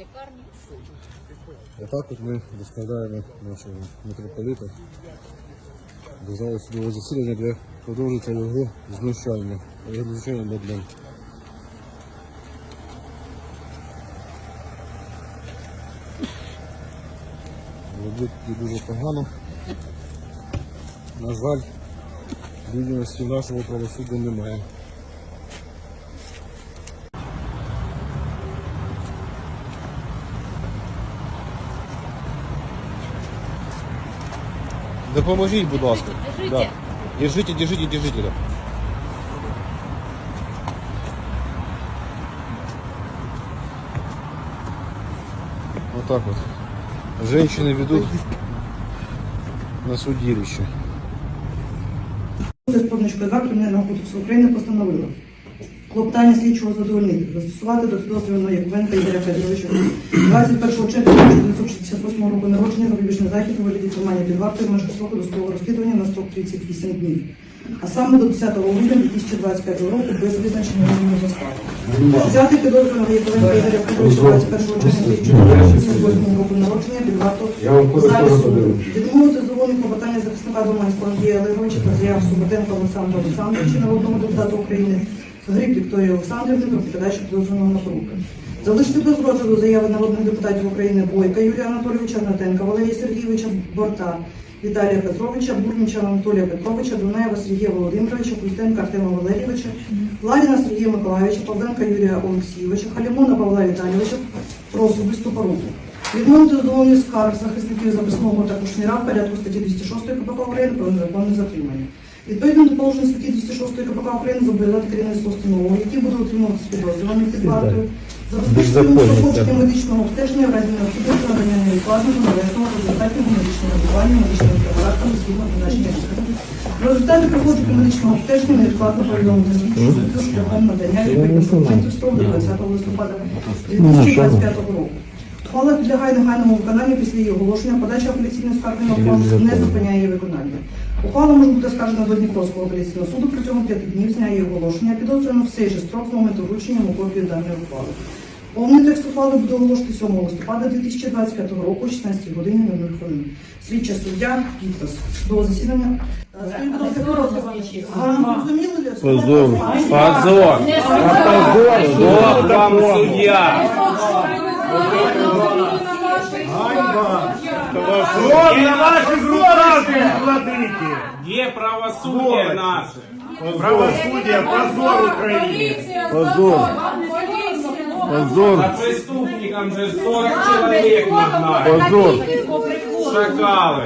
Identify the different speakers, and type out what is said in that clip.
Speaker 1: лікарні.
Speaker 2: Отак от ми доставляємо нашого митрополита до залу судового засідання, де продовжується його знущання. Його знущання над ним. Робить дуже погано. На жаль, відомості нашого правосуддя немає. Допоможіть, будь ласка.
Speaker 1: Держите.
Speaker 2: Да. Держите, держите, держите. Да. Вот так вот. Женщины ведут на судилище.
Speaker 3: З позначкою 2 Кримінального кодексу України постановила Клопотання слідчого задовольнити, застосувати до підозрюваного Яковенка Ігоря Федоровича 21 червня 1968 року народження запобіжний захід у вигляді тримання під вартою строку досудового розслідування на строк 38 днів. А саме до 10 грудня 2025 року без визначення мінімуму застави. Взяти підозрюваного Яковенка Ігоря Федоровича 21 червня 1968 року народження під варту зараз відмовити задоволення клопотання захисника Доманського Андрія Олеговича та заяв Суботенка Олександра Олександровича, народного депутата України, Гриб Вікторії Олександрівни про передачу підозрюваного на поруки. Залишити без розгляду заяви народних депутатів України Бойка Юрія Анатолійовича, Гнатенка Валерія Сергійовича, Борта Віталія Петровича, Бурніча Анатолія Петровича, Дунаєва Сергія Володимировича, Кузьтенка Артема Валерійовича, Ларіна Сергія Миколаївича, Павленка Юрія Олексійовича, Халімона Павла Віталійовича про особисту поруку. Відмовити задоволення скарг захисників записного та кушніра в порядку статті 206 КПК України про незаконне затримання. Відповідно до положень статті 206 КПК України зобов'язати керівництво установи, які будуть утримувати підозрюваних під вартою, забезпечити проходження медичного обстеження в разі необхідності надання невідкладного належного результатів медичного лікування медичними препаратами згідно призначення. В результаті проходження медичного обстеження невідкладно повідомити слідчу шляхом надання відповідних документів до 20 листопада 2025 року. Ухвала підлягає негайному виконанню після її оголошення, подача апеляційної скарги на ухвалу не зупиняє її виконання. Ухвала може бути скаржена до Дніпровського апеляційного суду протягом п'яти днів з дня її оголошення, підозрювано в цей же строк з моменту вручення йому копії даної ухвали. Повний текст ухвали буде оголошений 7 листопада 2025 року, о 16 годині 00 хвилин. Слідча суддя підпис. До засідання. Скажіть, будь ласка, коротко. Ага, зрозуміли ли?
Speaker 4: Позор. Позор. Позор. Вам
Speaker 5: на граждан владыки!
Speaker 4: Где правосудие наше?
Speaker 5: Правосудие, позор
Speaker 4: України
Speaker 1: Позор.
Speaker 4: Позор. За преступникам же 40 человек нужна. Позор. Шакалы.